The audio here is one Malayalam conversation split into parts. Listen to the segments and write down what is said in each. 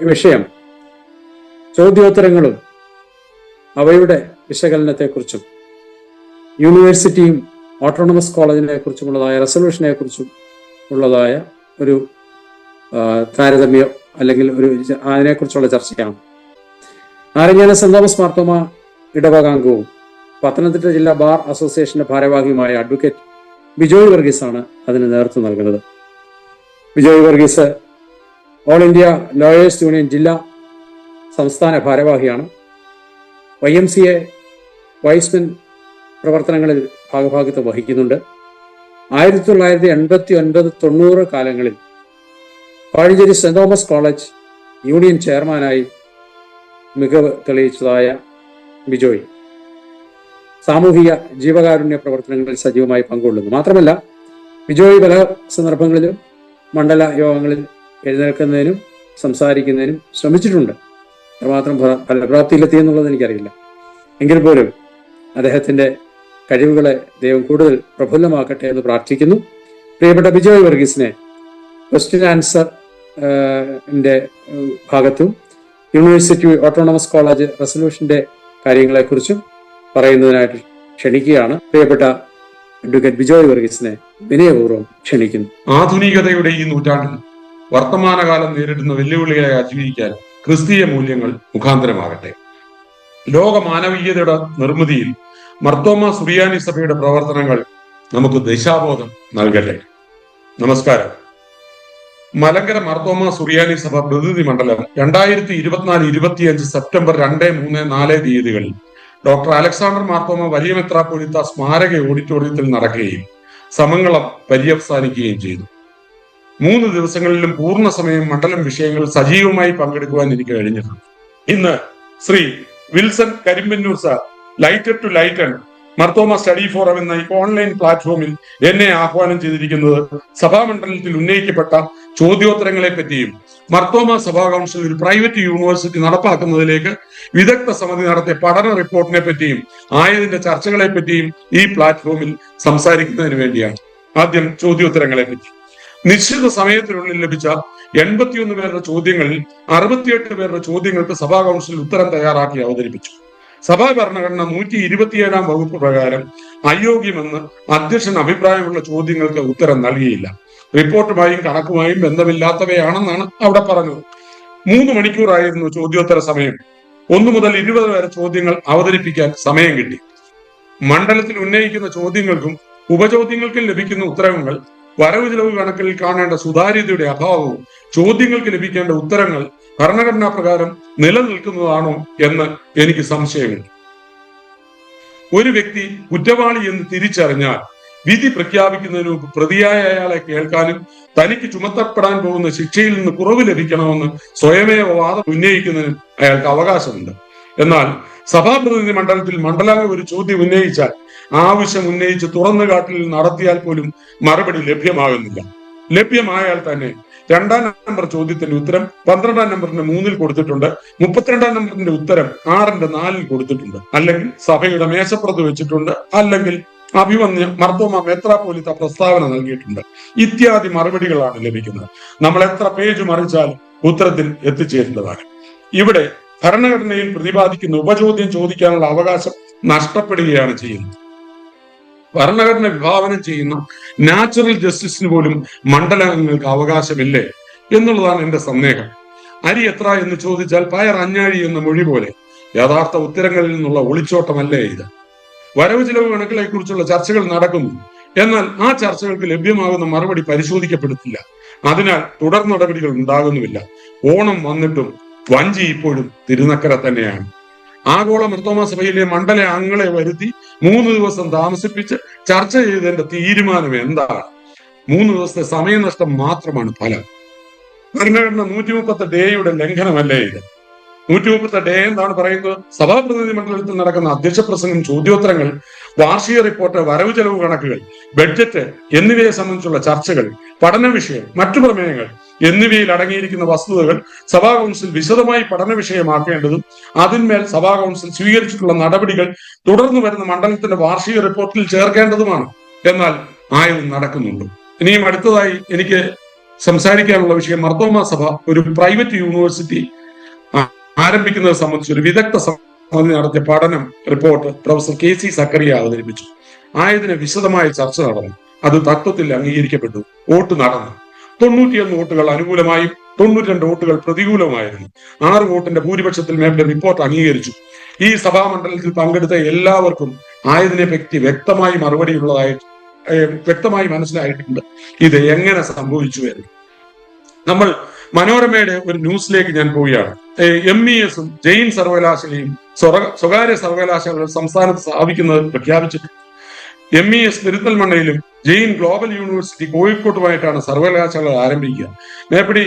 വിഷയം ചോദ്യോത്തരങ്ങളും അവയുടെ വിശകലനത്തെക്കുറിച്ചും യൂണിവേഴ്സിറ്റിയും ഓട്ടോണമസ് കോളേജിനെ കുറിച്ചുമുള്ളതായ റെസൊല്യൂഷനെ കുറിച്ചും ഉള്ളതായ ഒരു താരതമ്യം അല്ലെങ്കിൽ ഒരു അതിനെക്കുറിച്ചുള്ള ചർച്ചയാണ്. നാരങ്ങാന സെന്റ് തോമസ് മാർത്തോമ ഇടവകാംഗവും പത്തനംതിട്ട ജില്ലാ ബാർ അസോസിയേഷന്റെ ഭാരവാഹിയുമായ അഡ്വക്കേറ്റ് ബിജോയ് വർഗീസ് ആണ് അതിന് നേതൃത്വം നൽകുന്നത്. Bijoy Varghese all India lawyers union ജില്ലാ സംസ്ഥാന ഭാരവാഹിയാണ്. Y M C A Y's men പ്രവർത്തനങ്ങളിൽ ഭാഗഭാഗിത്വം വഹിക്കുന്നുണ്ട്. ആയിരത്തി തൊള്ളായിരത്തി എൺപത്തി ഒൻപത് തൊണ്ണൂറ് കാലങ്ങളിൽ Pazhanchery saint Thomas college union ചെയർമാനായി മികവ് തെളിയിച്ചതായ ബിജോയ്. സാമൂഹിക ജീവകാരുണ്യ പ്രവർത്തനങ്ങളിൽ സജീവമായി പങ്കുകൊള്ളുന്നു. മാത്രമല്ല ബിജോയ് പല സന്ദർഭങ്ങളിലും മണ്ഡല യോഗങ്ങളിൽ എഴുന്നേൽക്കുന്നതിനും സംസാരിക്കുന്നതിനും ശ്രമിച്ചിട്ടുണ്ട്. അത്രമാത്രം ഫല- ഫലപ്രാപ്തിയിലെത്തി എന്നുള്ളത് എനിക്കറിയില്ല. എങ്കിൽ പോലും അദ്ദേഹത്തിന്റെ കഴിവുകളെ ദൈവം കൂടുതൽ പ്രഫുല്ലമാക്കട്ടെ എന്ന് പ്രാർത്ഥിക്കുന്നു. പ്രിയപ്പെട്ട ബിജോയ് വർഗീസിനെ ക്വസ്റ്റ്യൻ ആൻസർ ന്റെ ഭാഗത്തും യൂണിവേഴ്സിറ്റി ഓട്ടോണമസ് കോളേജ് റെസൊല്യൂഷന്റെ കാര്യങ്ങളെക്കുറിച്ചും പറയുന്നതിനായിട്ട് ക്ഷണിക്കുകയാണ്. പ്രിയപ്പെട്ട അഡ്വക്കേറ്റ് ബിജോയ് വർഗീസിനെ വിനയപൂർവം ക്ഷണിക്കുന്നു. ആധുനികതയുടെ ഈ നൂറ്റാണ്ടിൽ വർത്തമാനകാലം നേരിടുന്ന വെല്ലുവിളികളെ അതിജീവിക്കാൻ ക്രിസ്തീയ മൂല്യങ്ങൾ മുഖാന്തരമാകട്ടെ. ലോക മാനവീയതയുടെ നിർമ്മിതിയിൽ മർത്തോമ സുറിയാനി സഭയുടെ പ്രവർത്തനങ്ങൾ നമുക്ക് ദിശാബോധം നൽകട്ടെ. നമസ്കാരം. മലങ്കര മർത്തോമ സുറിയാനി സഭ പ്രതിനിധി മണ്ഡലം രണ്ടായിരത്തി ഇരുപത്തിനാല് ഇരുപത്തിയഞ്ച് സെപ്റ്റംബർ രണ്ട് മൂന്ന് നാല് തീയതികളിൽ ഡോക്ടർ അലക്സാണ്ടർ മാർത്തോമ വലിയ മെത്രാപ്പൊലിത്ത സ്മാരക ഓഡിറ്റോറിയത്തിൽ നടക്കുകയും സമങ്ങളം പര്യവസാനിക്കുകയും ചെയ്തു. മൂന്ന് ദിവസങ്ങളിലും പൂർണ സമയം മണ്ഡലം വിഷയങ്ങൾ സജീവമായി പങ്കെടുക്കുവാൻ എനിക്ക് കഴിഞ്ഞിട്ടുണ്ട് ഇന്ന് Shri Wilson Karimpannur sir lighted to lighten Marthoma study forum എന്ന ഓൺലൈൻ പ്ലാറ്റ്ഫോമിൽ എന്നെ ആഹ്വാനം ചെയ്തിരിക്കുന്നത് സഭാമണ്ഡലത്തിൽ ഉന്നയിക്കപ്പെട്ട ചോദ്യോത്തരങ്ങളെ പറ്റിയും മർത്തോമ സഭാ കൗൺസിൽ ഒരു പ്രൈവറ്റ് യൂണിവേഴ്സിറ്റി നടപ്പാക്കുന്നതിലേക്ക് വിദഗ്ധ സമിതി നടത്തിയ പഠന റിപ്പോർട്ടിനെ പറ്റിയും ആയതിന്റെ ചർച്ചകളെ പറ്റിയും ഈ പ്ലാറ്റ്ഫോമിൽ സംസാരിക്കുന്നതിന് വേണ്ടിയാണ്. ആദ്യം ചോദ്യോത്തരങ്ങളെ പറ്റി. നിശ്ചിത സമയത്തിനുള്ളിൽ ലഭിച്ച എൺപത്തിയൊന്ന് പേരുടെ ചോദ്യങ്ങളിൽ അറുപത്തിയെട്ട് പേരുടെ ചോദ്യങ്ങൾക്ക് സഭാ കൗൺസിൽ ഉത്തരം തയ്യാറാക്കി അവതരിപ്പിച്ചു. സഭാ ഭരണഘടന നൂറ്റി ഇരുപത്തിയേഴാം വകുപ്പ് പ്രകാരം അയോഗ്യമെന്ന് അധ്യക്ഷൻ അഭിപ്രായമുള്ള ചോദ്യങ്ങൾക്ക് ഉത്തരം നൽകിയില്ല. റിപ്പോർട്ടുമായും കണക്കുമായും ബന്ധമില്ലാത്തവയാണെന്നാണ് അവിടെ പറഞ്ഞത്. മൂന്ന് മണിക്കൂറായിരുന്നു ചോദ്യോത്തര സമയം. ഒന്നു മുതൽ ഇരുപത് വരെ ചോദ്യങ്ങൾ അവതരിപ്പിക്കാൻ സമയം കിട്ടി. മണ്ഡലത്തിൽ ഉന്നയിക്കുന്ന ചോദ്യങ്ങൾക്കും ഉപചോദ്യങ്ങൾക്കും ലഭിക്കുന്ന ഉത്തരങ്ങൾ വരവ് ചെലവ് കണക്കിൽ കാണേണ്ട സുതാര്യതയുടെ അഭാവവും ചോദ്യങ്ങൾക്ക് ലഭിക്കേണ്ട ഉത്തരങ്ങൾ ഭരണഘടനാ പ്രകാരം നിലനിൽക്കുന്നതാണോ എന്ന് എനിക്ക് സംശയമുണ്ട്. ഒരു വ്യക്തി കുറ്റവാളി എന്ന് തിരിച്ചറിഞ്ഞാൽ വിധി പ്രഖ്യാപിക്കുന്നതിന് മുമ്പ് പ്രതിയായ അയാളെ കേൾക്കാനും തനിക്ക് ചുമത്തപ്പെടാൻ പോകുന്ന ശിക്ഷയിൽ നിന്ന് കുറവ് ലഭിക്കണമെന്ന് സ്വയമേവ വാദം ഉന്നയിക്കുന്നതിന് അയാൾക്ക് അവകാശമുണ്ട്. എന്നാൽ സഭാപ്രതിനിധി മണ്ഡലത്തിൽ മണ്ഡലാംഗം ഒരു ചോദ്യം ഉന്നയിച്ചാൽ ആവശ്യം ഉന്നയിച്ച് തുറന്നു കാട്ടിൽ നടത്തിയാൽ പോലും മറുപടി ലഭ്യമാകുന്നില്ല. ലഭ്യമായാൽ തന്നെ രണ്ടാം നമ്പർ ചോദ്യത്തിന്റെ ഉത്തരം പന്ത്രണ്ടാം നമ്പറിന്റെ മൂന്നിൽ കൊടുത്തിട്ടുണ്ട്. മുപ്പത്തിരണ്ടാം നമ്പറിന്റെ ഉത്തരം ആറിന്റെ നാലിൽ കൊടുത്തിട്ടുണ്ട്. അല്ലെങ്കിൽ സഭയുടെ മേശപ്പുറത്ത് വെച്ചിട്ടുണ്ട്. അല്ലെങ്കിൽ അഭിമന്യ മർദ്ദോമ മെത്രാപോലിത്ത പ്രസ്താവന നൽകിയിട്ടുണ്ട്. ഇത്യാദി മറുപടികളാണ് ലഭിക്കുന്നത്. നമ്മൾ എത്ര പേജ് മറിച്ചാലും ഉത്തരത്തിൽ എത്തിച്ചേരേണ്ടതാണ്. ഇവിടെ ഭരണഘടനയിൽ പ്രതിപാദിക്കുന്ന ഉപചോദ്യം ചോദിക്കാനുള്ള അവകാശം നഷ്ടപ്പെടുകയാണ് ചെയ്യുന്നത്. ഭരണഘടന വിഭാവനം ചെയ്യുന്ന നാച്ചുറൽ ജസ്റ്റിസിന് പോലും മണ്ഡലങ്ങൾക്ക് അവകാശമില്ലേ എന്നുള്ളതാണ് എന്റെ സന്ദേഹം. അരി എത്ര എന്ന് ചോദിച്ചാൽ പയർ അഞ്ഞാഴി എന്ന മൊഴി പോലെ. യഥാർത്ഥ ഉത്തരങ്ങളിൽ നിന്നുള്ള ഒളിച്ചോട്ടമല്ലേ ഇത്? വരവ് ചിലവ് കണക്കുകളെ കുറിച്ചുള്ള ചർച്ചകൾ നടക്കുന്നു. എന്നാൽ ആ ചർച്ചകൾക്ക് ലഭ്യമാകുന്ന മറുപടി പരിശോധിക്കപ്പെടുത്തില്ല. അതിനാൽ തുടർ നടപടികൾ ഉണ്ടാകുന്നുമില്ല. ഓണം വന്നിട്ടും വഞ്ചി ഇപ്പോഴും തിരുനക്കര തന്നെയാണ്. ആഗോള മർത്തോമ സഭയിലെ മണ്ഡല അംഗങ്ങളെ വരുത്തി മൂന്ന് ദിവസം താമസിപ്പിച്ച് ചർച്ച ചെയ്തതിന്റെ തീരുമാനം എന്താണ്? മൂന്ന് ദിവസത്തെ സമയനഷ്ടം മാത്രമാണ് ഫലം. ഭരണഘടന നൂറ്റി മുപ്പത്തി ഡേയുടെ ലംഘനമല്ലേ ഇത്? നൂറ്റി മുപ്പത്തി ഡേ എന്താണ് പറയുന്നത്? സഭാപ്രതിനിധി മണ്ഡലത്തിൽ നടക്കുന്ന അധ്യക്ഷ പ്രസംഗം ചോദ്യോത്തരങ്ങൾ വാർഷിക റിപ്പോർട്ട് വരവ് ചെലവ് കണക്കുകൾ ബഡ്ജറ്റ് എന്നിവയെ സംബന്ധിച്ചുള്ള ചർച്ചകൾ പഠന വിഷയം മറ്റു പ്രമേയങ്ങൾ എന്നിവയിൽ അടങ്ങിയിരിക്കുന്ന വസ്തുതകൾ സഭാ കൗൺസിൽ വിശദമായി പഠന വിഷയമാക്കേണ്ടതും അതിന്മേൽ സഭാ കൗൺസിൽ സ്വീകരിച്ചിട്ടുള്ള നടപടികൾ തുടർന്നു വരുന്ന മണ്ഡലത്തിന്റെ വാർഷിക റിപ്പോർട്ടിൽ ചേർക്കേണ്ടതുമാണ് എന്നാൽ ആയതും നടക്കുന്നുണ്ട്. ഇനിയും അടുത്തതായി എനിക്ക് സംസാരിക്കാനുള്ള വിഷയം മർത്തോമ സഭ ഒരു പ്രൈവറ്റ് യൂണിവേഴ്സിറ്റി ആരംഭിക്കുന്നത് സംബന്ധിച്ച് ഒരു വിദഗ്ധ സമിതി നടത്തിയ പഠനം report professor K C Zachariah അവതരിപ്പിച്ചു. ആയതിന് വിശദമായ ചർച്ച നടന്നു. അത് തത്വത്തിൽ അംഗീകരിക്കപ്പെട്ടു. വോട്ട് നടന്നു. തൊണ്ണൂറ്റിയൊന്ന് വോട്ടുകൾ അനുകൂലമായും തൊണ്ണൂറ്റിരണ്ട് വോട്ടുകൾ പ്രതികൂലമായിരുന്നു. ആറ് വോട്ടിന്റെ ഭൂരിപക്ഷത്തിൽ മേലെ റിപ്പോർട്ട് അംഗീകരിച്ചു. ഈ സഭാമണ്ഡലത്തിൽ പങ്കെടുത്ത എല്ലാവർക്കും ആയതിനെ പറ്റി വ്യക്തമായി മറുപടിയുള്ളതായിട്ട് വ്യക്തമായി മനസ്സിലായിട്ടുണ്ട്. ഇത് എങ്ങനെ സംഭവിച്ചു എന്ന്. നമ്മൾ മനോരമയുടെ ഒരു ന്യൂസിലേക്ക് ഞാൻ പോവുകയാണ്. എം ഇ എസും ജെയിൻ സർവകലാശാലയും സ്വകാര്യ സർവകലാശാലകൾ സംസ്ഥാനത്ത് സ്ഥാപിക്കുന്നത് പ്രഖ്യാപിച്ചിട്ടുണ്ട്. എം ഇ എസ് തിരുത്തൽമണ്ണയിലും ജെയിൻ ഗ്ലോബൽ യൂണിവേഴ്സിറ്റി കോഴിക്കോട്ടുമായിട്ടാണ് സർവകലാശാലകൾ ആരംഭിക്കുക. മേപ്പടി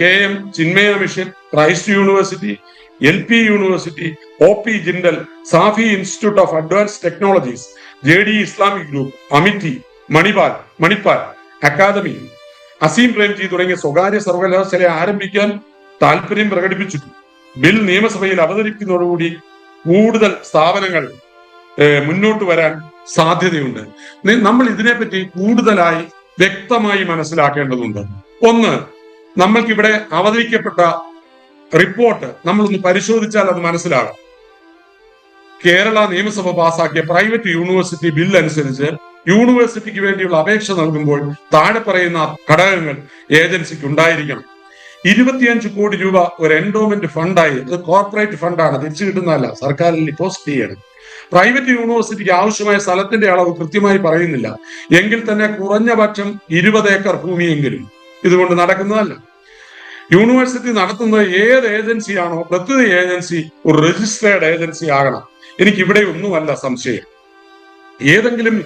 K M Chinmaya mission Christ university L P university O P Jindal Saafi institute of advance technologies J D Islamic group Amity Manipal Manipal academy Azim Premji തുടങ്ങിയ സ്വകാര്യ സർവകലാശാല ആരംഭിക്കാൻ താല്പര്യം പ്രകടിപ്പിച്ചിട്ടു ബിൽ നിയമസഭയിൽ അവതരിപ്പിക്കുന്നതോടുകൂടി കൂടുതൽ സ്ഥാപനങ്ങൾ മുന്നോട്ട് വരാൻ സാധ്യതയുണ്ട്. നമ്മൾ ഇതിനെപ്പറ്റി കൂടുതലായി വ്യക്തമായി മനസ്സിലാക്കേണ്ടതുണ്ട്. ഒന്ന് നമ്മൾക്കിവിടെ അവതരിക്കപ്പെട്ട റിപ്പോർട്ട് നമ്മളൊന്ന് പരിശോധിച്ചാൽ അത് മനസ്സിലാകും. കേരള നിയമസഭ പാസാക്കിയ പ്രൈവറ്റ് യൂണിവേഴ്സിറ്റി ബിൽ അനുസരിച്ച് യൂണിവേഴ്സിറ്റിക്ക് വേണ്ടിയുള്ള അപേക്ഷ നൽകുമ്പോൾ താഴെ പറയുന്ന ഘടകങ്ങൾ ഏജൻസിക്ക് ഉണ്ടായിരിക്കണം. ഇരുപത്തിയഞ്ച് കോടി രൂപ ഒരു എൻഡോമെന്റ് ഫണ്ടായി അത് കോർപ്പറേറ്റ് ഫണ്ടാണ് തിരിച്ചു കിട്ടുന്നതല്ല സർക്കാരിൽ ഡിപ്പോസിറ്റ് ചെയ്യണം. പ്രൈവറ്റ് യൂണിവേഴ്സിറ്റിക്ക് ആവശ്യമായ സ്ഥലത്തിന്റെ അളവ് കൃത്യമായി പറയുന്നില്ല. എങ്കിൽ തന്നെ കുറഞ്ഞ പക്ഷം ഇരുപത് ഏക്കർ ഭൂമിയെങ്കിലും ഇതുകൊണ്ട് നടക്കുന്നതല്ല. യൂണിവേഴ്സിറ്റി നടത്തുന്നത് ഏത് ഏജൻസിയാണോ പ്രത്യേക ഏജൻസി ഒരു രജിസ്ട്രേഡ് ഏജൻസി ആകണം. എനിക്ക് ഇവിടെ ഒന്നുമല്ല സംശയം. ഏതെങ്കിലും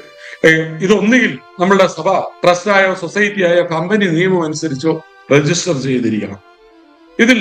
ഇതൊന്നുകിൽ നമ്മളുടെ സഭ ട്രസ്റ്റായോ സൊസൈറ്റിയായോ കമ്പനി നിയമം അനുസരിച്ചോ രജിസ്റ്റർ ചെയ്തിരിക്കണം. ഇതിൽ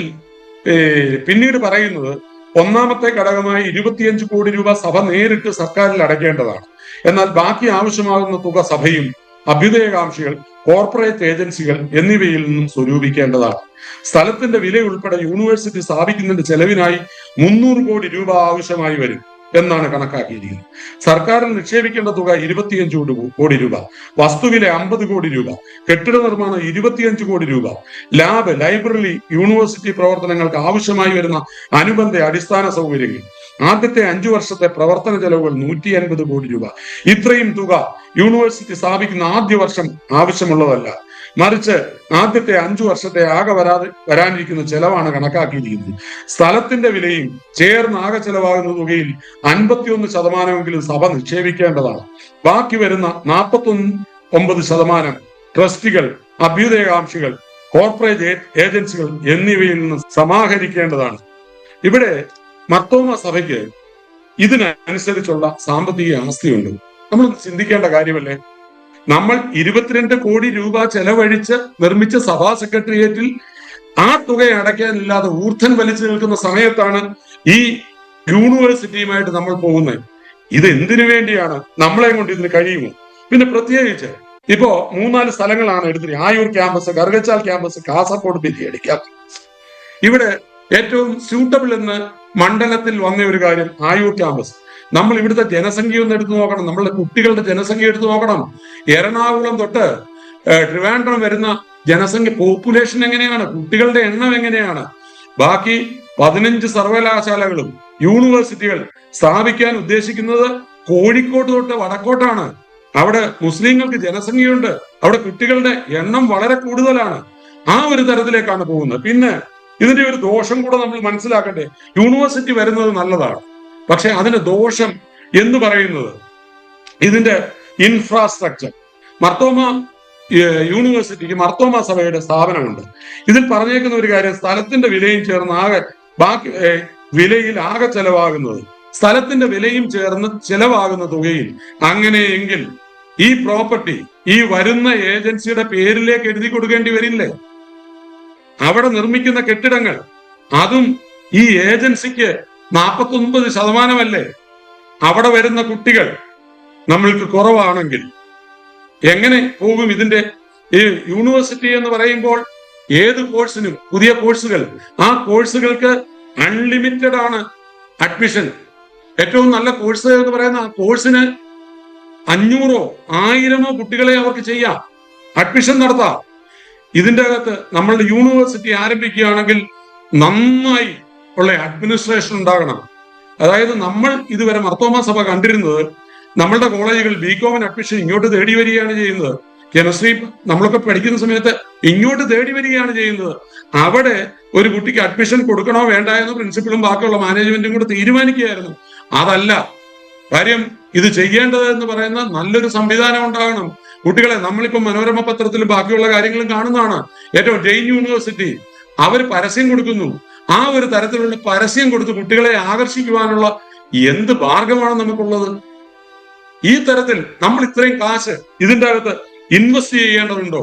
പിന്നീട് പറയുന്നത് ഒന്നാമത്തെ ഘടകമായി ഇരുപത്തിയഞ്ച് കോടി രൂപ സഭ നേരിട്ട് സർക്കാരിൽ അടയ്ക്കേണ്ടതാണ്. എന്നാൽ ബാക്കി ആവശ്യമാകുന്ന തുക സഭയും അഭ്യുദയകാംക്ഷികൾ കോർപ്പറേറ്റ് ഏജൻസികൾ എന്നിവയിൽ നിന്നും സ്വരൂപിക്കേണ്ടതാണ്. സ്ഥലത്തിന്റെ വില ഉൾപ്പെടെ യൂണിവേഴ്സിറ്റി സ്ഥാപിക്കുന്നതിന്റെ ചെലവിനായി മുന്നൂറ് കോടി രൂപ ആവശ്യമായി വരും. എന്നാണ് കണക്കാക്കിയിരിക്കുന്നത്. സർക്കാരിൽ നിക്ഷേപിക്കേണ്ട തുക ഇരുപത്തിയഞ്ച് കോടി രൂപ വസ്തുവിലെ അമ്പത് കോടി രൂപ കെട്ടിട നിർമ്മാണം ഇരുപത്തിയഞ്ച് കോടി രൂപ ലാബ് ലൈബ്രറി യൂണിവേഴ്സിറ്റി പ്രവർത്തനങ്ങൾക്ക് ആവശ്യമായി വരുന്ന അനുബന്ധ അടിസ്ഥാന സൗകര്യങ്ങൾ. ആദ്യത്തെ അഞ്ചു വർഷത്തെ പ്രവർത്തന ചെലവുകൾ നൂറ്റി അൻപത് കോടി രൂപ. ഇത്രയും തുക യൂണിവേഴ്സിറ്റി സ്ഥാപിക്കുന്ന ആദ്യ വർഷം ആവശ്യമുള്ളതല്ല. മറിച്ച് ആദ്യത്തെ അഞ്ചു വർഷത്തെ ആകെ വരാതെ വരാനിരിക്കുന്ന ചെലവാണ് കണക്കാക്കിയിരിക്കുന്നത്. സ്ഥലത്തിന്റെ വിലയും ചേർന്ന് ആകെ ചെലവാകുന്ന തുകയിൽ അൻപത്തിയൊന്ന് ശതമാനമെങ്കിലും സഭ നിക്ഷേപിക്കേണ്ടതാണ്. ബാക്കി വരുന്ന നാൽപ്പത്തൊന്ന് ഒമ്പത് ശതമാനം ട്രസ്റ്റികൾ അഭ്യുദയകാംക്ഷികൾ കോർപ്പറേറ്റ് ഏജൻസികൾ എന്നിവയിൽ നിന്ന് സമാഹരിക്കേണ്ടതാണ്. ഇവിടെ മർത്തോമ സഭയ്ക്ക് ഇതിനനുസരിച്ചുള്ള സാമ്പത്തിക ആസ്തിയുണ്ട്. നമ്മൾ ചിന്തിക്കേണ്ട കാര്യമല്ലേ? നമ്മൾ ഇരുപത്തിരണ്ട് കോടി രൂപ ചെലവഴിച്ച് നിർമ്മിച്ച സഭാ സെക്രട്ടേറിയറ്റിൽ ആ തുക അടയ്ക്കാനില്ലാതെ ഊർധൻ വലിച്ചു നിൽക്കുന്ന സമയത്താണ് ഈ യൂണിവേഴ്സിറ്റിയുമായിട്ട് നമ്മൾ പോകുന്നത്. ഇത് എന്തിനു വേണ്ടിയാണ് നമ്മളെ കൊണ്ട് ഇതിന് കഴിയുമോ? പിന്നെ പ്രത്യേകിച്ച് ഇപ്പോ മൂന്നാൽ സ്ഥലങ്ങളാണ് എടുത്തത് ആയൂർ ക്യാമ്പസ് ഗർഗച്ചാൽ ക്യാമ്പസ് കാസർഗോഡ് ബിരിയാണി ക്യാമ്പസ് ഇവിടെ ഏറ്റവും സ്യൂട്ടബിൾ എന്ന് മണ്ഡലത്തിൽ വന്ന ഒരു കാര്യം ആയൂർ ക്യാമ്പസ്. നമ്മൾ ഇവിടുത്തെ ജനസംഖ്യ ഒന്ന് എടുത്തു നോക്കണം. നമ്മളുടെ കുട്ടികളുടെ ജനസംഖ്യ എടുത്തു നോക്കണം. എറണാകുളം തൊട്ട് ട്രിവാൻഡ്രം വരുന്ന ജനസംഖ്യ പോപ്പുലേഷൻ എങ്ങനെയാണ്? കുട്ടികളുടെ എണ്ണം എങ്ങനെയാണ്? ബാക്കി പതിനഞ്ച് സർവകലാശാലകളും യൂണിവേഴ്സിറ്റികൾ സ്ഥാപിക്കാൻ ഉദ്ദേശിക്കുന്നത് കോഴിക്കോട് തൊട്ട് വടക്കോട്ടാണ്. അവിടെ മുസ്ലിങ്ങൾക്ക് ജനസംഖ്യയുണ്ട്. അവിടെ കുട്ടികളുടെ എണ്ണം വളരെ കൂടുതലാണ്. ആ ഒരു തരത്തിലേക്കാണ് പോകുന്നത്. പിന്നെ ഇതിന്റെ ഒരു ദോഷം കൂടെ നമ്മൾ മനസ്സിലാക്കട്ടെ യൂണിവേഴ്സിറ്റി വരുന്നത് നല്ലതാണ്. പക്ഷെ അതിന് ദോഷം എന്ന് പറയുന്നത് ഇതിന്റെ ഇൻഫ്രാസ്ട്രക്ചർ മർത്തോമ യൂണിവേഴ്സിറ്റിക്ക് മർത്തോമ സഭയുടെ സ്ഥാപനമുണ്ട്. ഇതിൽ പറഞ്ഞേക്കുന്ന ഒരു കാര്യം സ്ഥലത്തിന്റെ വിലയും ചേർന്ന് ആകെ ബാക്കി വിലയിൽ ആകെ ചെലവാകുന്നത് സ്ഥലത്തിന്റെ വിലയും ചേർന്ന് ചെലവാകുന്ന തുകയിൽ. അങ്ങനെയെങ്കിൽ ഈ പ്രോപ്പർട്ടി ഈ വരുന്ന ഏജൻസിയുടെ പേരിലേക്ക് എഴുതി കൊടുക്കേണ്ടി വരില്ലേ? അവിടെ നിർമ്മിക്കുന്ന കെട്ടിടങ്ങൾ അതും ഈ ഏജൻസിക്ക് നാൽപ്പത്തി ഒൻപത് ശതമാനമല്ലേ? അവിടെ വരുന്ന കുട്ടികൾ നമ്മൾക്ക് കുറവാണെങ്കിൽ എങ്ങനെ പോകും ഇതിന്റെ ഈ യൂണിവേഴ്സിറ്റി എന്ന് പറയുമ്പോൾ ഏത് കോഴ്സിനും പുതിയ കോഴ്സുകൾ. ആ കോഴ്സുകൾക്ക് അൺലിമിറ്റഡ് ആണ് അഡ്മിഷൻ ഏറ്റവും നല്ല കോഴ്സ് എന്ന് പറയുന്ന ആ കോഴ്സിന് അഞ്ഞൂറോ ആയിരമോ കുട്ടികളെ അവർക്ക് ചെയ്യാം. അഡ്മിഷൻ നടത്താം. ഇതിന്റെ അകത്ത് നമ്മളുടെ യൂണിവേഴ്സിറ്റി ആരംഭിക്കുകയാണെങ്കിൽ നന്നായി ഉള്ള അഡ്മിനിസ്ട്രേഷൻ ഉണ്ടാകണം. അതായത് നമ്മൾ ഇതുവരെ മർത്തോമ സഭ കണ്ടിരുന്നത് നമ്മളുടെ കോളേജുകൾ കോമൻ അഡ്മിഷൻ ഇങ്ങോട്ട് തേടി വരികയാണ് ചെയ്യുന്നത്. കെമിസ്ട്രി നമ്മളൊക്കെ പഠിക്കുന്ന സമയത്ത് ഇങ്ങോട്ട് തേടി വരികയാണ് ചെയ്യുന്നത്. അവിടെ ഒരു കുട്ടിക്ക് അഡ്മിഷൻ കൊടുക്കണോ വേണ്ട എന്ന് പ്രിൻസിപ്പളും ബാക്കിയുള്ള മാനേജ്മെന്റും കൂടെ തീരുമാനിക്കുകയായിരുന്നു. അതല്ല. കാര്യം ഇത് ചെയ്യേണ്ടത് എന്ന് പറയുന്ന നല്ലൊരു സംവിധാനം ഉണ്ടാകണം. കുട്ടികളെ നമ്മളിപ്പോ മനോരമ പത്രത്തിലും ബാക്കിയുള്ള കാര്യങ്ങളും കാണുന്നതാണ്. ഏറ്റവും ജെയിൻ യൂണിവേഴ്സിറ്റി. അവർ പരസ്യം കൊടുക്കുന്നു. ആ ഒരു തരത്തിലുള്ള പരസ്യം കൊടുത്ത് കുട്ടികളെ ആകർഷിക്കുവാനുള്ള എന്ത് മാർഗമാണ് നമുക്കുള്ളത്? ഈ തരത്തിൽ നമ്മൾ ഇത്രയും കാശ് ഇതിന്റെ അകത്ത് ഇൻവെസ്റ്റ് ചെയ്യേണ്ടതുണ്ടോ?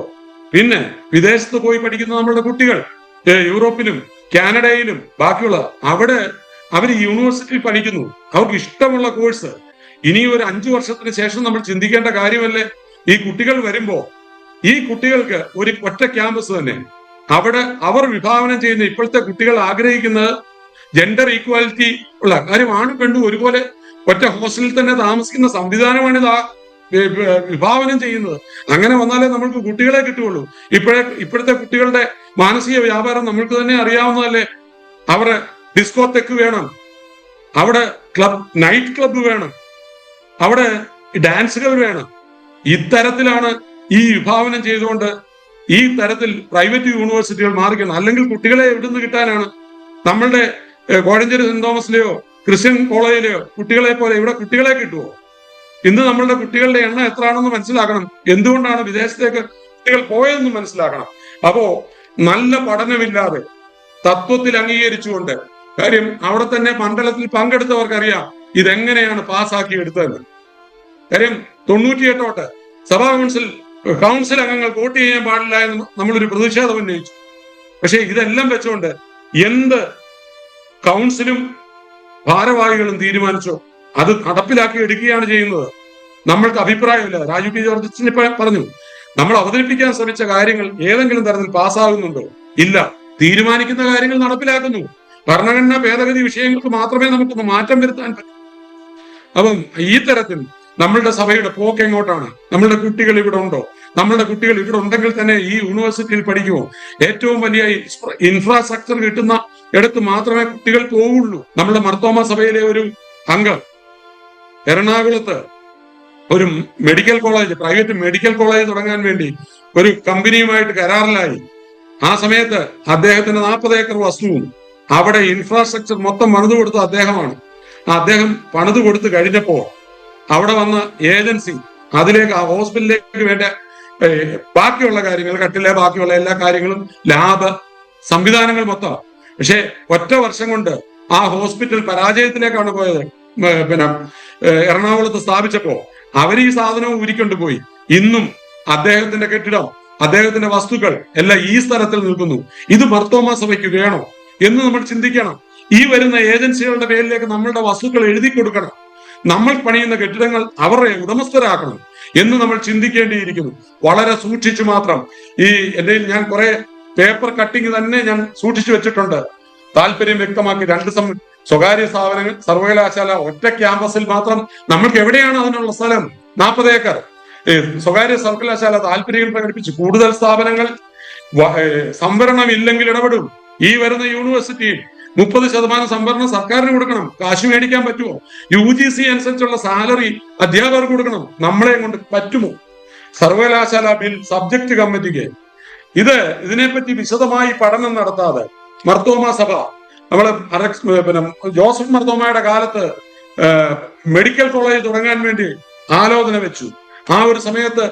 പിന്നെ വിദേശത്ത് പോയി പഠിക്കുന്ന നമ്മളുടെ കുട്ടികൾ യൂറോപ്പിലും കാനഡയിലും ബാക്കിയുള്ള അവിടെ അവർ യൂണിവേഴ്സിറ്റിയിൽ പഠിക്കുന്നു. അവർക്ക് ഇഷ്ടമുള്ള കോഴ്സ്. ഇനി ഒരു അഞ്ചു വർഷത്തിന് ശേഷം നമ്മൾ ചിന്തിക്കേണ്ട കാര്യമല്ലേ? ഈ കുട്ടികൾ വരുമ്പോ ഈ കുട്ടികൾക്ക് ഒരു ഒറ്റ ക്യാമ്പസ് തന്നെ. അവിടെ അവർ വിഭാവനം ചെയ്യുന്ന ഇപ്പോഴത്തെ കുട്ടികൾ ആഗ്രഹിക്കുന്നത് ജെൻഡർ ഈക്വാലിറ്റി ഉള്ള കാര്യം ആണും പെണ്ണും ഒരുപോലെ ഒറ്റ ഹോസ്റ്റലിൽ തന്നെ താമസിക്കുന്ന സംവിധാനമാണ് ഇത് വിഭാവനം ചെയ്യുന്നത്. അങ്ങനെ വന്നാലേ നമ്മൾക്ക് കുട്ടികളെ കിട്ടുകയുള്ളൂ. ഇപ്പോഴേ ഇപ്പോഴത്തെ കുട്ടികളുടെ മാനസിക വ്യാപാരം നമ്മൾക്ക് തന്നെ അറിയാവുന്നതല്ലേ? അവരെ ഡിസ്കോതെക്ക് വേണം. അവിടെ ക്ലബ് നൈറ്റ് ക്ലബ് വേണം. അവിടെ ഡാൻസുകൾ വേണം. ഇത്തരത്തിലാണ് ഈ വിഭാവനം ചെയ്തുകൊണ്ട് ഈ തരത്തിൽ പ്രൈവറ്റ് യൂണിവേഴ്സിറ്റികൾ മാറിക്കണം. അല്ലെങ്കിൽ കുട്ടികളെ എവിടുന്ന് കിട്ടാനാണ്? നമ്മളുടെ കോഴഞ്ചേരി സെന്റ് തോമസിലെയോ ക്രിസ്ത്യൻ കോളേജിലെയോ കുട്ടികളെ പോലെ ഇവിടെ കുട്ടികളെ കിട്ടുമോ ഇന്ന് നമ്മളുടെ കുട്ടികളുടെ എണ്ണം എത്രയാണെന്ന് മനസ്സിലാക്കണം. എന്തുകൊണ്ടാണ് വിദേശത്തേക്ക് കുട്ടികൾ പോയതെന്ന് മനസ്സിലാക്കണം. അപ്പോ നല്ല പഠനമില്ലാതെ തത്വത്തിൽ അംഗീകരിച്ചുകൊണ്ട് കാര്യം അവിടെ തന്നെ മണ്ഡലത്തിൽ പങ്കെടുത്തവർക്കറിയാം ഇതെങ്ങനെയാണ് പാസ്സാക്കി എടുത്തതെന്ന്. കാര്യം തൊണ്ണൂറ്റിയെട്ടോട്ട് സഭാ കൗൺസിൽ കൗൺസിൽ അംഗങ്ങൾ വോട്ട് ചെയ്യാൻ പാടില്ല എന്ന് നമ്മളൊരു പ്രതിഷേധം ഉന്നയിച്ചു. പക്ഷെ ഇതെല്ലാം വെച്ചുകൊണ്ട് എന്ത് കൗൺസിലും ഭാരവാഹികളും തീരുമാനിച്ചോ? അത് നടപ്പിലാക്കി എടുക്കുകയാണ് ചെയ്യുന്നത്. നമ്മൾക്ക് അഭിപ്രായമില്ല. രാജു പി ഇപ്പൊ പറഞ്ഞു. നമ്മൾ അവതരിപ്പിക്കാൻ ശ്രമിച്ച കാര്യങ്ങൾ ഏതെങ്കിലും തരത്തിൽ പാസ്സാകുന്നുണ്ടോ? ഇല്ല. തീരുമാനിക്കുന്ന കാര്യങ്ങൾ നടപ്പിലാക്കുന്നു. ഭരണഘടനാ ഭേദഗതി വിഷയങ്ങൾക്ക് മാത്രമേ നമുക്കൊന്ന് മാറ്റം വരുത്താൻ പറ്റൂ. അപ്പം ഈ തരത്തിൽ നമ്മളുടെ സഭയുടെ പോക്ക് എങ്ങോട്ടാണ്? നമ്മളുടെ കുട്ടികൾ ഇവിടെ ഉണ്ടോ? നമ്മളുടെ കുട്ടികൾ ഇവിടെ ഉണ്ടെങ്കിൽ തന്നെ ഈ യൂണിവേഴ്സിറ്റിയിൽ പഠിക്കുമോ ഏറ്റവും വലിയ ഇൻഫ്രാസ്ട്രക്ചർ കിട്ടുന്ന ഇടത്ത് മാത്രമേ കുട്ടികൾ പോവുള്ളൂ. നമ്മുടെ മർത്തോമ സഭയിലെ ഒരു അംഗം എറണാകുളത്ത് ഒരു medical college private medical college തുടങ്ങാൻ വേണ്ടി ഒരു കമ്പനിയുമായിട്ട് കരാറിലായി. ആ സമയത്ത് അദ്ദേഹത്തിന് നാൽപ്പത് ഏക്കർ വസ്തുവും അവിടെ ഇൻഫ്രാസ്ട്രക്ചർ മൊത്തം പണിതു കൊടുത്ത അദ്ദേഹമാണ്. അദ്ദേഹം പണിതു കൊടുത്തു കഴിഞ്ഞപ്പോ അവിടെ വന്ന ഏജൻസി അതിലേക്ക് ആ ഹോസ്പിറ്റലിലേക്ക് വേണ്ട ബാക്കിയുള്ള കാര്യങ്ങൾ കട്ടിലെ ബാക്കിയുള്ള എല്ലാ കാര്യങ്ങളും ലാബ് സംവിധാനങ്ങൾ മൊത്തം. പക്ഷേ ഒറ്റ വർഷം കൊണ്ട് ആ ഹോസ്പിറ്റൽ പരാജയത്തിലേക്കാണ് പോയത്. പിന്നെ എറണാകുളത്ത് സ്ഥാപിച്ചപ്പോ അവർ ഈ സാധനവും ഉരുക്കൊണ്ട് പോയി. ഇന്നും അദ്ദേഹത്തിന്റെ കെട്ടിടം അദ്ദേഹത്തിന്റെ വസ്തുക്കൾ എല്ലാം ഈ സ്ഥലത്തിൽ നിൽക്കുന്നു. ഇത് മർത്തോമ സഭയ്ക്ക് വേണോ എന്ന് നമ്മൾ ചിന്തിക്കണം. ഈ വരുന്ന ഏജൻസികളുടെ പേരിലേക്ക് നമ്മളുടെ വസ്തുക്കൾ എഴുതി കൊടുക്കണം. നമ്മൾ പണിയുന്ന കെട്ടിടങ്ങൾ അവരുടെ ഉടമസ്ഥരാക്കണം എന്ന് നമ്മൾ ചിന്തിക്കേണ്ടിയിരിക്കുന്നു. വളരെ സൂക്ഷിച്ചു മാത്രം. ഈ എന്റെ ഞാൻ കുറെ പേപ്പർ കട്ടിങ് തന്നെ ഞാൻ സൂക്ഷിച്ചു വെച്ചിട്ടുണ്ട്. താല്പര്യം വ്യക്തമാക്കി രണ്ട് സം സ്വകാര്യ സ്ഥാപനങ്ങൾ സർവകലാശാല ഒറ്റ ക്യാമ്പസിൽ മാത്രം നമ്മൾക്ക് എവിടെയാണ് അതിനുള്ള സ്ഥലം? നാൽപ്പത് ഏക്കർ. സ്വകാര്യ സർവകലാശാല താല്പര്യങ്ങൾ പ്രകടിപ്പിച്ചു. കൂടുതൽ സ്ഥാപനങ്ങൾ സംവരണം ഇല്ലെങ്കിൽ ഇടപെടും. ഈ വരുന്ന യൂണിവേഴ്സിറ്റിയിൽ മുപ്പത് ശതമാനം സംവരണം സർക്കാരിന് കൊടുക്കണം. കാശ് മേടിക്കാൻ പറ്റുമോ? യു ജി സി അനുസരിച്ചുള്ള സാലറി അധ്യാപകർക്ക് കൊടുക്കണം. നമ്മളെ കൊണ്ട് പറ്റുമോ? സർവകലാശാല ബിൽ സബ്ജക്ട് കമ്മിറ്റിക്ക്. ഇത് ഇതിനെപ്പറ്റി വിശദമായി പഠനം നടത്താതെ മർത്തോമ സഭ നമ്മൾ പിന്നെ ജോസഫ് മർത്തോമയുടെ കാലത്ത് മെഡിക്കൽ കോളേജ് തുടങ്ങാൻ വേണ്ടി ആലോചന വെച്ചു. ആ ഒരു സമയത്ത്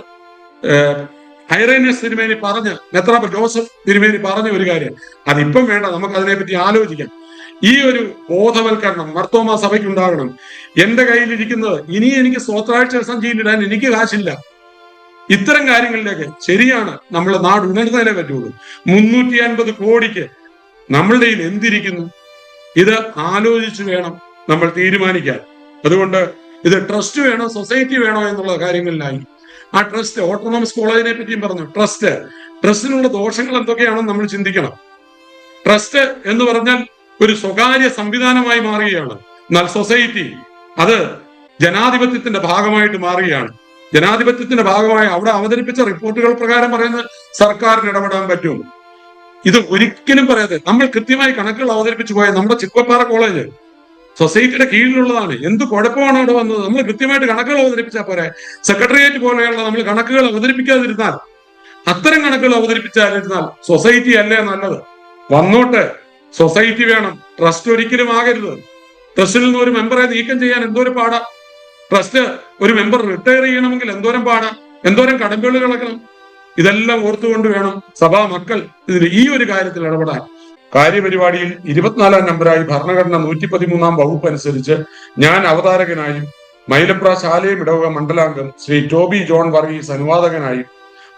ഐറേനിയസ് തിരുമേനി പറഞ്ഞ് മെത്രാപ്പ ജോസഫ് തിരുമേനി പറഞ്ഞ ഒരു കാര്യം. അതിപ്പം വേണ്ട നമുക്ക് അതിനെപ്പറ്റി ആലോചിക്കാം. ഈ ഒരു ബോധവൽക്കരണം മർത്തോമ സഭയ്ക്ക് ഉണ്ടാകണം എന്റെ കയ്യിലിരിക്കുന്നത് ഇനി എനിക്ക് സ്വത്രാഴ്ച സഞ്ചിയിലിടാൻ എനിക്ക് കാശില്ല. ഇത്തരം കാര്യങ്ങളിലേക്ക് ശരിയാണ് നമ്മളെ നാട് ഉണർന്നതിനെ പറ്റുള്ളൂ മുന്നൂറ്റി അൻപത് കോടിക്ക് നമ്മളുടെ കയ്യിൽ എന്തിരിക്കുന്നു? ഇത് ആലോചിച്ചു വേണം നമ്മൾ തീരുമാനിക്കാൻ. അതുകൊണ്ട് ഇത് ട്രസ്റ്റ് വേണോ സൊസൈറ്റി വേണോ എന്നുള്ള കാര്യങ്ങളിലായി ആ ട്രസ്റ്റ് ഓട്ടോണോമസ് കോളേജിനെ പറ്റിയും പറഞ്ഞു. ട്രസ്റ്റ് ട്രസ്റ്റിനുള്ള ദോഷങ്ങൾ എന്തൊക്കെയാണെന്ന് നമ്മൾ ചിന്തിക്കണം. ട്രസ്റ്റ് എന്ന് പറഞ്ഞാൽ ഒരു സ്വകാര്യ സംവിധാനമായി മാറുകയാണ്. എന്നാൽ സൊസൈറ്റി അത് ജനാധിപത്യത്തിന്റെ ഭാഗമായിട്ട് മാറുകയാണ്. ജനാധിപത്യത്തിന്റെ ഭാഗമായി അവിടെ അവതരിപ്പിച്ച റിപ്പോർട്ടുകൾ പ്രകാരം പറയുന്നത് സർക്കാരിന് ഇടപെടാൻ പറ്റും. ഇത് ഒരിക്കലും പറയാതെ നമ്മൾ കൃത്യമായി കണക്കുകൾ അവതരിപ്പിച്ചു പോയ നമ്മുടെ ചിക്കപ്പാറ കോളേജ് സൊസൈറ്റിയുടെ കീഴിലുള്ളതാണ്. എന്ത് കുഴപ്പമാണ് അവിടെ വന്നത്? നമ്മൾ കൃത്യമായിട്ട് കണക്കുകൾ അവതരിപ്പിച്ചാൽ പോരെ? സെക്രട്ടേറിയറ്റ് പോലെയുള്ള നമ്മൾ കണക്കുകൾ അവതരിപ്പിക്കാതിരുന്നാൽ അത്തരം കണക്കുകൾ അവതരിപ്പിച്ചാതിരുന്നാൽ സൊസൈറ്റി അല്ലേ നല്ലത്? വന്നോട്ടെ സൊസൈറ്റി വേണം. ട്രസ്റ്റ് ഒരിക്കലും ആകരുത്. ട്രസ്റ്റിൽ നിന്ന് ഒരു മെമ്പറെ നീക്കം ചെയ്യാൻ എന്തോരം പാടാ? ട്രസ്റ്റ് ഒരു മെമ്പർ റിട്ടയർ ചെയ്യണമെങ്കിൽ എന്തോരം പാടാ? എന്തോരം കടമ്പുകൾ കിടക്കണം? ഇതെല്ലാം ഓർത്തുകൊണ്ട് വേണം സഭാ മക്കൾ ഇതിൽ ഈ ഒരു കാര്യത്തിൽ ഇടപെടാൻ. കാര്യപരിപാടിയിൽ ഇരുപത്തിനാലാം നമ്പറായി ഭരണഘടന നൂറ്റി പതിമൂന്നാം വകുപ്പ് അനുസരിച്ച് ഞാൻ അവതാരകനായും മൈലപ്ര ശാലയം ഇടവക മണ്ഡലാംഗം ശ്രീ ടോബി ജോൺ വർഗീസ് അനുവാദകനായും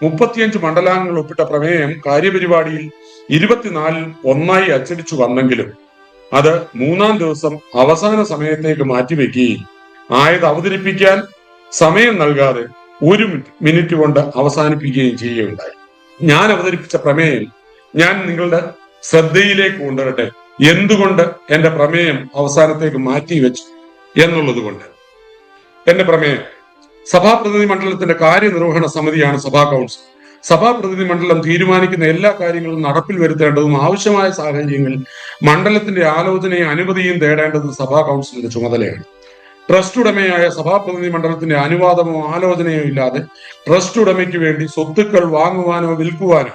മുപ്പത്തിയഞ്ച് മണ്ഡലാംഗങ്ങൾ ഒപ്പിട്ട പ്രമേയം കാര്യപരിപാടിയിൽ ഇരുപത്തിനാലിൽ ഒന്നായി അച്ചടിച്ചു വന്നെങ്കിലും അത് മൂന്നാം ദിവസം അവസാന സമയത്തേക്ക് മാറ്റിവെക്കുകയും ആയത് അവതരിപ്പിക്കാൻ സമയം നൽകാതെ ഒരു മിനിറ്റ് കൊണ്ട് അവസാനിപ്പിക്കുകയും ചെയ്യുകയുണ്ടായി. ഞാൻ അവതരിപ്പിച്ച പ്രമേയം ഞാൻ നിങ്ങളുടെ ശ്രദ്ധയിലേക്ക് കൊണ്ടുവരട്ടെ. എന്തുകൊണ്ട് എന്റെ പ്രമേയം അവസാനത്തേക്ക് മാറ്റി വെച്ചു എന്നുള്ളത് കൊണ്ട്? എന്റെ പ്രമേയം സഭാപ്രതിനിധി മണ്ഡലത്തിന്റെ കാര്യനിർവഹണ സമിതിയാണ് സഭാ കൗൺസിൽ. സഭാ പ്രതിനിധി മണ്ഡലം തീരുമാനിക്കുന്ന എല്ലാ കാര്യങ്ങളും നടപ്പിൽ വരുത്തേണ്ടതും ആവശ്യമായ സാഹചര്യങ്ങളിൽ മണ്ഡലത്തിന്റെ ആലോചനയും അനുമതിയും തേടേണ്ടത് സഭാ കൗൺസിലിന്റെ ചുമതലയാണ്. ട്രസ്റ്റ് ഉടമയായ സഭാപ്രതിനിധി മണ്ഡലത്തിന്റെ അനുവാദമോ ആലോചനയോ ഇല്ലാതെ ട്രസ്റ്റ് ഉടമയ്ക്ക് വേണ്ടി സ്വത്തുക്കൾ വാങ്ങുവാനോ വിൽക്കുവാനോ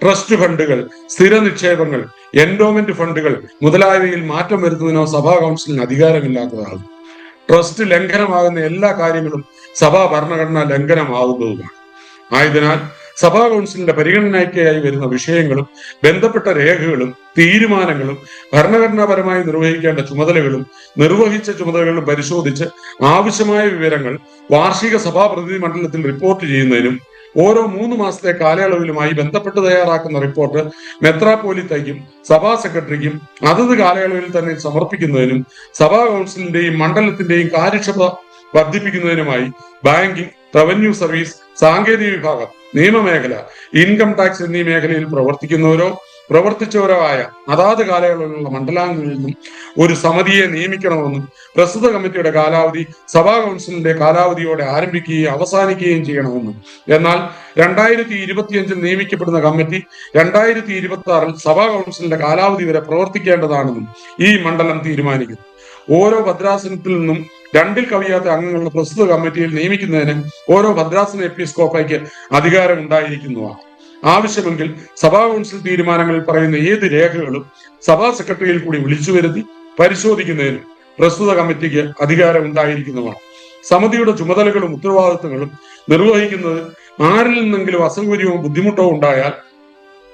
ട്രസ്റ്റ് ഫണ്ടുകൾ സ്ഥിര നിക്ഷേപങ്ങൾ എൻഡോമെന്റ് ഫണ്ടുകൾ മുതലായവയിൽ മാറ്റം വരുത്തുന്നതിനോ സഭാ കൗൺസിലിന് അധികാരമില്ലാത്തതാണ് ട്രസ്റ്റ് ലംഘനമാകുന്ന എല്ലാ കാര്യങ്ങളും സഭാ ഭരണഘടന ലംഘനമാകുന്നതുമാണ് ആയതിനാൽ സഭാ കൗൺസിലിന്റെ പരിഗണനയ്ക്കായി വരുന്ന വിഷയങ്ങളും ബന്ധപ്പെട്ട രേഖകളും തീരുമാനങ്ങളും ഭരണഘടനാപരമായി നിർവഹിക്കേണ്ട ചുമതലകളും നിർവഹിച്ച ചുമതലകളും പരിശോധിച്ച് ആവശ്യമായ വിവരങ്ങൾ വാർഷിക സഭാ പ്രതിനിധി മണ്ഡലത്തിൽ റിപ്പോർട്ട് ചെയ്യുന്നതിനും ഓരോ മൂന്ന് മാസത്തെ കാലയളവിലുമായി ബന്ധപ്പെട്ട് തയ്യാറാക്കുന്ന റിപ്പോർട്ട് മെത്രാപ്പോലിത്തയ്ക്കും സഭാ സെക്രട്ടറിക്കും അതത് കാലയളവിൽ തന്നെ സമർപ്പിക്കുന്നതിനും സഭാ കൗൺസിലിന്റെയും മണ്ഡലത്തിന്റെയും കാര്യക്ഷമത വർദ്ധിപ്പിക്കുന്നതിനുമായി ബാങ്കിംഗ് റവന്യൂ സർവീസ് സാങ്കേതിക വിഭാഗം നിയമമേഖല ഇൻകം ടാക്സ് എന്നീ മേഖലയിൽ പ്രവർത്തിക്കുന്നവരോ പ്രവർത്തിച്ചവരോ ആയ അതാത് കാലയളവിലുള്ള മണ്ഡലാംഗങ്ങളിൽ നിന്നും ഒരു സമിതിയെ നിയമിക്കണമെന്നും പ്രസ്തുത കമ്മിറ്റിയുടെ കാലാവധി സഭാ കൗൺസിലിന്റെ കാലാവധിയോടെ ആരംഭിക്കുകയും അവസാനിക്കുകയും ചെയ്യണമെന്നും. എന്നാൽ രണ്ടായിരത്തി ഇരുപത്തിയഞ്ചിൽ നിയമിക്കപ്പെടുന്ന കമ്മിറ്റി രണ്ടായിരത്തി ഇരുപത്തി ആറിൽ സഭാ കൗൺസിലിന്റെ കാലാവധി വരെ പ്രവർത്തിക്കേണ്ടതാണെന്നും ഈ മണ്ഡലം തീരുമാനിക്കുന്നു. ഓരോ ഭദ്രാസനത്തിൽ നിന്നും രണ്ടിൽ കവിയാത്ത അംഗങ്ങളുടെ പ്രസ്തുത കമ്മിറ്റിയിൽ നിയമിക്കുന്നതിന് ഓരോ ഭദ്രാസന എപ്പിസ്കോപ്പയ്ക്ക് അധികാരം ഉണ്ടായിരിക്കുന്നതാണ് ആവശ്യമെങ്കിൽ സഭാ കൗൺസിൽ തീരുമാനങ്ങളിൽ പറയുന്ന ഏത് രേഖകളും സഭാ സെക്രട്ടറിയിൽ കൂടി വിളിച്ചു വരുത്തി പരിശോധിക്കുന്നതിനും പ്രസ്തുത കമ്മിറ്റിക്ക് അധികാരം ഉണ്ടായിരിക്കുന്നതാണ്. സമിതിയുടെ ചുമതലകളും ഉത്തരവാദിത്തങ്ങളും നിർവഹിക്കുന്നത് ആരിൽ നിന്നെങ്കിലും അസൗകര്യമോ ബുദ്ധിമുട്ടോ ഉണ്ടായാൽ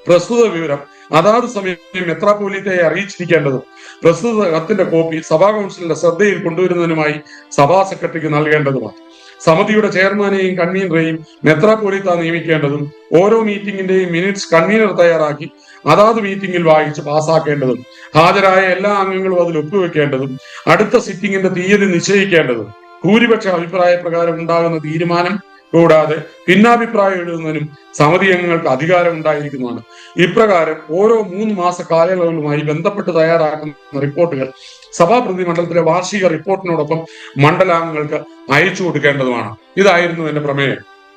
പ്രസ്തുത വിവരം അതാത് സമയം മെത്രാപോലീത്തയെ അറിയിച്ചിരിക്കേണ്ടതും? പ്രസ്തുത കത്തിന്റെ കോപ്പി സഭാ കൗൺസിലിന്റെ ശ്രദ്ധയിൽ കൊണ്ടുവരുന്നതിനുമായി സഭാ സെക്രട്ടറിക്ക് നൽകേണ്ടതുമാണ്. സമിതിയുടെ ചെയർമാനെയും കൺവീനറെയും മെത്രാപോലീത്ത നിയമിക്കേണ്ടതും ഓരോ മീറ്റിംഗിന്റെയും മിനിറ്റ്സ് കൺവീനർ തയ്യാറാക്കി അതാത് മീറ്റിംഗിൽ വായിച്ച് പാസാക്കേണ്ടതും ഹാജരായ എല്ലാ അംഗങ്ങളും അതിൽ ഒപ്പുവെക്കേണ്ടതും അടുത്ത സിറ്റിംഗിന്റെ തീയതി നിശ്ചയിക്കേണ്ടതും ഭൂരിപക്ഷ അഭിപ്രായ പ്രകാരം ഉണ്ടാകുന്ന തീരുമാനം കൂടാതെ ഭിന്നാഭിപ്രായം എഴുതുന്നതിനും സമിതി അംഗങ്ങൾക്ക് അധികാരം ഉണ്ടായിരിക്കുന്നതാണ്. ഇപ്രകാരം ഓരോ മൂന്ന് മാസ കാലയളവുമായി ബന്ധപ്പെട്ട് തയ്യാറാക്കുന്ന റിപ്പോർട്ടുകൾ സഭാപ്രതി മണ്ഡലത്തിലെ വാർഷിക റിപ്പോർട്ടിനോടൊപ്പം മണ്ഡലാംഗങ്ങൾക്ക് അയച്ചു കൊടുക്കേണ്ടതുമാണ്. ഇതായിരുന്നു എന്റെ പ്രമേയം.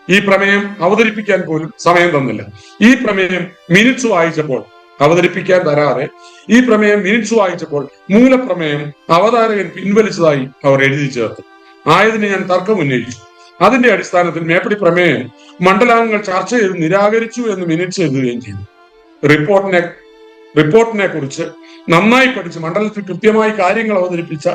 ഈ പ്രമേയം അവതരിപ്പിക്കാൻ പോലും സമയം തന്നില്ല. ഈ പ്രമേയം മിനിറ്റ്സ് വായിച്ചപ്പോൾ അവതരിപ്പിക്കാൻ തരാതെ ഈ പ്രമേയം മിനിറ്റ്സ് വായിച്ചപ്പോൾ മൂലപ്രമേയം അവതാരകൻ പിൻവലിച്ചതായി അവർ എഴുതി ചേർത്തു. ആയതിനെ ഞാൻ തർക്കം ഉന്നയിച്ചു. അതിന്റെ അടിസ്ഥാനത്തിൽ മേപ്പടി പ്രമേയം മണ്ഡലാംഗങ്ങൾ ചർച്ച ചെയ്ത് നിരാകരിച്ചു എന്ന് മിനിറ്റ്സ് എഴുതുകയും ചെയ്തു. റിപ്പോർട്ടിനെ റിപ്പോർട്ടിനെ കുറിച്ച് നന്നായി പഠിച്ച് മണ്ഡലത്തിൽ കൃത്യമായി കാര്യങ്ങൾ അവതരിപ്പിച്ച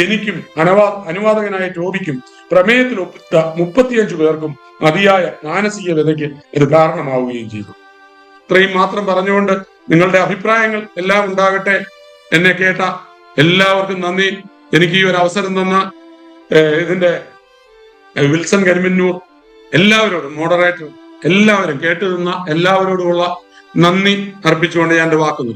എനിക്കും അനുവാ അനുവാദകനായ ടോബിക്കും പ്രമേയത്തിൽ ഒപ്പിട്ട മുപ്പത്തിയഞ്ചു പേർക്കും അതിയായ മാനസിക വ്യതയ്ക്ക് ഇത് കാരണമാവുകയും ചെയ്തു. ഇത്രയും മാത്രം പറഞ്ഞുകൊണ്ട് നിങ്ങളുടെ അഭിപ്രായങ്ങൾ എല്ലാം ഉണ്ടാകട്ടെ എന്നെ കേട്ട എല്ലാവർക്കും നന്ദി. എനിക്ക് ഈ ഒരു അവസരം തന്ന ഇതിന്റെ വിൽസൺ കരിമന്നൂർ എല്ലാവരോടും മോഡറേറ്റർ എല്ലാവരും കേട്ടു നിന്ന എല്ലാവരോടുമുള്ള നന്ദി അർപ്പിച്ചുകൊണ്ട് ഞാൻ വാക്കുന്നു